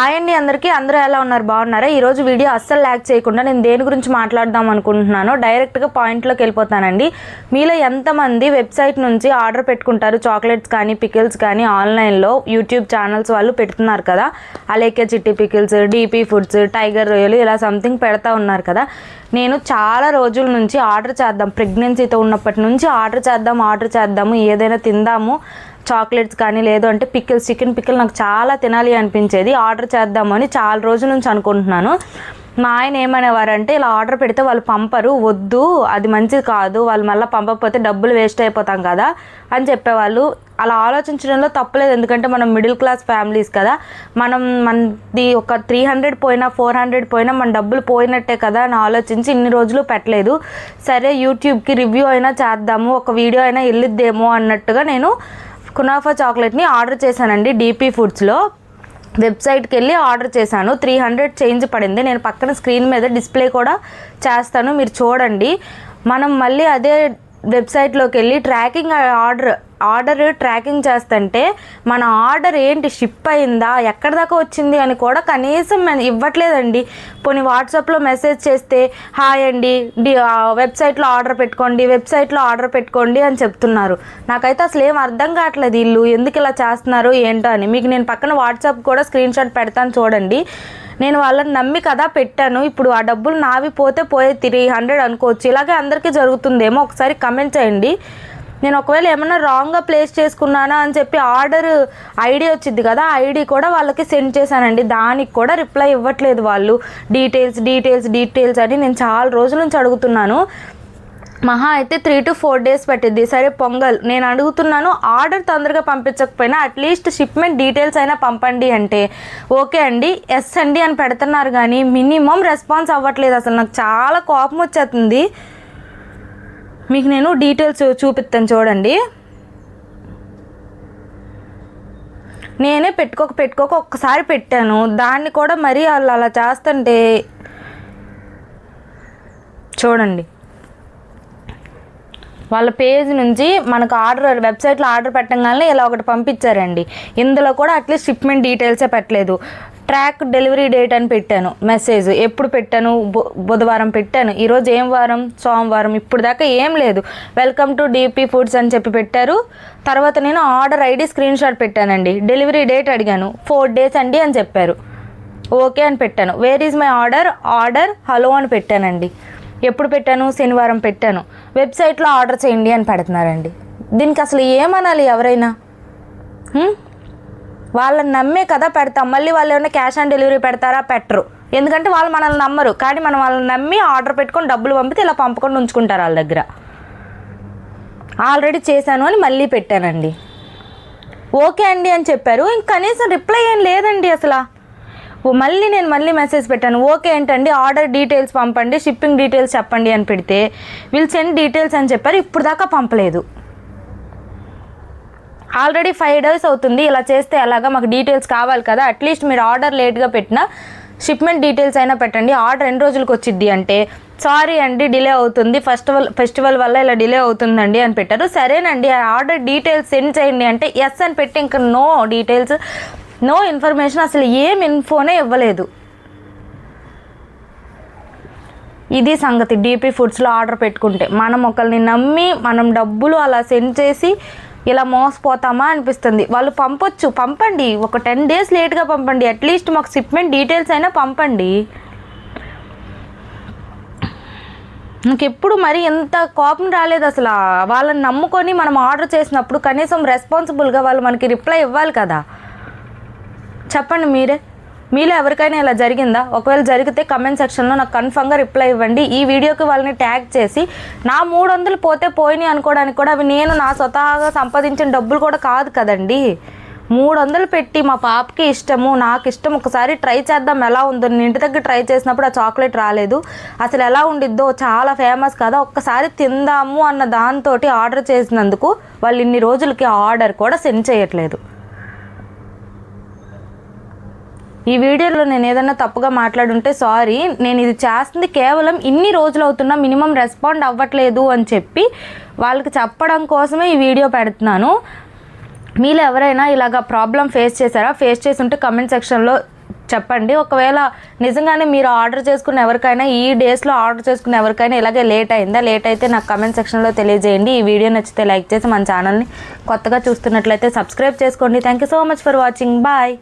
Hi అండి అందరికీ. అందరూ ఎలా ఉన్నారు? బాగున్నారా? ఈరోజు వీడియో అస్సలు ల్యాక్ చేయకుండా నేను దేని గురించి మాట్లాడదాం అనుకుంటున్నానో డైరెక్ట్గా పాయింట్లోకి వెళ్ళిపోతానండి. మీలో ఎంతమంది వెబ్సైట్ నుంచి ఆర్డర్ పెట్టుకుంటారు? చాక్లెట్స్ కానీ పికిల్స్ కానీ ఆన్లైన్లో యూట్యూబ్ ఛానల్స్ వాళ్ళు పెడుతున్నారు కదా? అలేకే చిట్టి పికిల్స్ డీపీ ఫుడ్స్ టైగర్ రొయ్యలు ఇలా సంథింగ్ పెడతా ఉన్నారు కదా? నేను చాలా రోజుల నుంచి ఆర్డర్ చేద్దాం. ప్రెగ్నెన్సీతో ఉన్నప్పటి నుంచి ఆర్డర్ చేద్దాం ఆర్డర్ చేద్దాము ఏదైనా తిందాము చాక్లెట్స్ కానీ లేదు అంటే పికిల్స్ చికెన్ పికిల్ నాకు చాలా తినాలి అనిపించేది. ఆర్డర్ చేద్దామని చాలా రోజుల నుంచి అనుకుంటున్నాను. మా ఆయన ఏమనేవారంటే ఇలా ఆర్డర్ పెడితే వాళ్ళు పంపరు వద్దు అది మంచిది కాదు వాళ్ళు మళ్ళీ పంపకపోతే డబ్బులు వేస్ట్ అయిపోతాం కదా అని చెప్పేవాళ్ళు. అలా ఆలోచించడంలో తప్పలేదు ఎందుకంటే మనం మిడిల్ క్లాస్ ఫ్యామిలీస్ కదా. మనం మనది ఒక త్రీ హండ్రెడ్ పోయినా ఫోర్ హండ్రెడ్ పోయినా మన డబ్బులు పోయినట్టే కదా అని ఆలోచించి ఇన్ని రోజులు పెట్టలేదు. సరే యూట్యూబ్కి రివ్యూ అయినా చేద్దాము ఒక వీడియో అయినా వెళ్ళిద్దేమో అన్నట్టుగా నేను కునాఫా చాక్లెట్ని ఆర్డర్ చేశానండి డీపీ ఫుడ్స్లో. వెబ్సైట్కి వెళ్ళి ఆర్డర్ చేశాను. త్రీ హండ్రెడ్ చేంజ్ పడింది. నేను పక్కన స్క్రీన్ మీద డిస్ప్లే కూడా చేస్తాను. మీరు చూడండి. మనం మళ్ళీ అదే వెబ్సైట్లోకి వెళ్ళి ట్రాకింగ్ ఆర్డర్ ఆర్డర్ ట్రాకింగ్ చేస్తుంటే మన ఆర్డర్ ఏంటి షిప్ అయిందా ఎక్కడి దాకా వచ్చింది అని కూడా కనీసం ఇవ్వట్లేదండి. పోనీ వాట్సాప్లో మెసేజ్ చేస్తే హాయ్ అండి డి వెబ్సైట్లో ఆర్డర్ పెట్టుకోండి వెబ్సైట్లో ఆర్డర్ పెట్టుకోండి అని చెప్తున్నారు. నాకైతే అసలు ఏం అర్థం కావట్లేదు వీళ్ళు ఎందుకు ఇలా చేస్తున్నారు ఏంటో అని. మీకు నేను పక్కన వాట్సాప్ కూడా స్క్రీన్ షాట్ పెడతాను చూడండి. నేను వాళ్ళని నమ్మి కదా పెట్టాను. ఇప్పుడు ఆ డబ్బులు నావి పోతే పోయే త్రీ హండ్రెడ్ అనుకోవచ్చు. ఇలాగే అందరికీ జరుగుతుందేమో ఒకసారి కమెంట్ చేయండి. నేను ఒకవేళ ఏమైనా రాంగ్గా ప్లేస్ చేసుకున్నానా అని చెప్పి ఆర్డర్ ఐడి వచ్చింది కదా ఐడి కూడా వాళ్ళకి సెండ్ చేశానండి. దానికి కూడా రిప్లై ఇవ్వట్లేదు వాళ్ళు. డీటెయిల్స్ డీటెయిల్స్ డీటెయిల్స్ అని నేను చాలా రోజుల నుంచి అడుగుతున్నాను. మహా అయితే త్రీ టు ఫోర్ డేస్ పట్టింది సరే పొంగల్. నేను అడుగుతున్నాను ఆర్డర్ తొందరగా పంపించకపోయినా అట్లీస్ట్ షిప్మెంట్ డీటెయిల్స్ అయినా పంపండి అంటే. ఓకే అండి ఎస్ అండి అని పెడుతున్నారు కానీ మినిమం రెస్పాన్స్ అవ్వట్లేదు అసలు. నాకు చాలా కోపం వచ్చేస్తుంది. మీకు నేను డీటెయిల్స్ చూపిస్తాను చూడండి. నేనే పెట్టుకోక పెట్టుకోక ఒక్కసారి పెట్టాను. దాన్ని కూడా మరీ వాళ్ళు అలా చేస్తుంటే చూడండి. వాళ్ళ పేజ్ నుంచి మనకు ఆర్డర్ వెబ్సైట్లో ఆర్డర్ పెట్టగానే ఇలా ఒకటి పంపించారండి. ఇందులో కూడా అట్లీస్ట్ షిప్మెంట్ డీటెయిల్సే పెట్టలేదు. ట్రాక్ డెలివరీ డేట్ అని పెట్టాను మెసేజ్. ఎప్పుడు పెట్టాను? బు- బుధవారం పెట్టాను. ఈరోజు ఏం వారం? సోమవారం. ఇప్పుడు దాకా ఏం లేదు. వెల్కమ్ టు డీపీ ఫుడ్స్ అని చెప్పి పెట్టారు. తర్వాత నేను ఆర్డర్ ఐడి స్క్రీన్ షాట్ పెట్టానండి. డెలివరీ డేట్ అడిగాను. ఫోర్ డేస్ అండి అని చెప్పారు. ఓకే అని పెట్టాను. Where is my order? Order hello అని పెట్టానండి. ఎప్పుడు పెట్టాను? శనివారం పెట్టాను. వెబ్సైట్లో ఆర్డర్ చేయండి అని పెడుతున్నారండి. దీనికి అసలు ఏమనాలి ఎవరైనా? వాళ్ళని నమ్మే కదా పెడతాం. మళ్ళీ వాళ్ళు ఏమైనా క్యాష్ ఆన్ డెలివరీ పెడతారా? పెట్టరు. ఎందుకంటే వాళ్ళు మనల్ని నమ్మరు. కానీ మనం వాళ్ళని నమ్మి ఆర్డర్ పెట్టుకొని డబ్బులు పంపితే ఇలా పంపకుండా ఉంచుకుంటారు వాళ్ళ దగ్గర. ఆల్రెడీ చేశాను అని మళ్ళీ పెట్టానండి. ఓకే అండి అని చెప్పారు. ఇంక కనీసం రిప్లై ఏం లేదండి అసలు. మళ్ళీ నేను మళ్ళీ మెసేజ్ పెట్టాను. ఓకే ఏంటండి ఆర్డర్ డీటెయిల్స్ పంపండి షిప్పింగ్ డీటెయిల్స్ చెప్పండి అని పెడితే వీళ్ళు సెండ్ డీటెయిల్స్ అని చెప్పారు. ఇప్పుడు దాకా పంపలేదు. ఆల్రెడీ ఫైవ్ డేస్ అవుతుంది. ఇలా చేస్తే ఎలాగా మాకు డీటెయిల్స్ కావాలి కదా. అట్లీస్ట్ మీరు ఆర్డర్ లేట్గా పెట్టినా షిప్మెంట్ డీటెయిల్స్ అయినా పెట్టండి. ఆర్డర్ ఎన్ని రోజులకు వచ్చింది అంటే సారీ అండి డిలే అవుతుంది. ఫెస్టివల్ ఫెస్టివల్ వల్ల ఇలా డిలే అవుతుందండి అని పెట్టారు. సరేనండి ఆ ఆర్డర్ డీటెయిల్స్ సెండ్ చేయండి అంటే ఎస్ అని పెట్టి ఇంకా నో డీటెయిల్స్ నో ఇన్ఫర్మేషన్ అసలు ఏం ఇన్ఫోనే ఇవ్వలేదు. ఇది సంగతి. డీపీ ఫుడ్స్లో ఆర్డర్ పెట్టుకుంటే మనం ఒకరిని నమ్మి మనం డబ్బులు అలా సెండ్ చేసి ఇలా మోసపోతామా అనిపిస్తుంది. వాళ్ళు పంపొచ్చు. పంపండి. ఒక టెన్ డేస్ లేట్గా పంపండి. అట్లీస్ట్ మాకు షిప్మెంట్ డీటెయిల్స్ అయినా పంపండి. నాకు ఎప్పుడు మరి ఎంత కోపం రాలేదు అసలు. వాళ్ళని నమ్ముకొని మనం ఆర్డర్ చేసినప్పుడు కనీసం రెస్పాన్సిబుల్గా వాళ్ళు మనకి రిప్లై ఇవ్వాలి కదా. చెప్పండి మీరే. మీలో ఎవరికైనా ఇలా జరిగిందా? ఒకవేళ జరిగితే కమెంట్ సెక్షన్లో నాకు కన్ఫర్మ్గా రిప్లై ఇవ్వండి. ఈ వీడియోకి వాళ్ళని ట్యాగ్ చేసి నా మూడు వందలు పోతే పోయినాయి అనుకోవడానికి కూడా అవి నేను నా స్వతహాగా సంపాదించిన డబ్బులు కూడా కాదు కదండి. మూడు వందలు పెట్టి మా పాపకి ఇష్టము నాకు ఇష్టం ఒకసారి ట్రై చేద్దాం ఎలా ఉందో. నేను ఇంటి దగ్గర ట్రై చేసినప్పుడు ఆ చాక్లెట్ రాలేదు. అసలు ఎలా ఉండిద్దో చాలా ఫేమస్ కదా. ఒక్కసారి తిందాము అన్న దాంతో ఆర్డర్ చేసినందుకు వాళ్ళు ఇన్ని రోజులకి ఆర్డర్ కూడా సెండ్ చేయట్లేదు. ఈ వీడియోలో నేను ఏదైనా తప్పుగా మాట్లాడుంటే సారీ నేను ఇది చేస్తుంది కేవలం ఇన్ని రోజులు అవుతున్నా మినిమం రెస్పాండ్ అవ్వట్లేదు అని చెప్పి వాళ్ళకి చెప్పడం కోసమే ఈ వీడియో పెడుతున్నాను. మీలో ఎవరైనా ఇలాగ ప్రాబ్లం ఫేస్ చేశారా? ఫేస్ చేసి ఉంటే కమెంట్ సెక్షన్లో చెప్పండి. ఒకవేళ నిజంగానే మీరు ఆర్డర్ చేసుకున్న ఎవరికైనా ఈ డేస్లో ఆర్డర్ చేసుకున్న ఎవరికైనా ఇలాగే లేట్ అయిందా? లేట్ అయితే నాకు కమెంట్ సెక్షన్లో తెలియజేయండి. ఈ వీడియో నచ్చితే లైక్ చేసి మన ఛానల్ని కొత్తగా చూస్తున్నట్లయితే సబ్స్క్రైబ్ చేసుకోండి. Thank you so much for watching. Bye.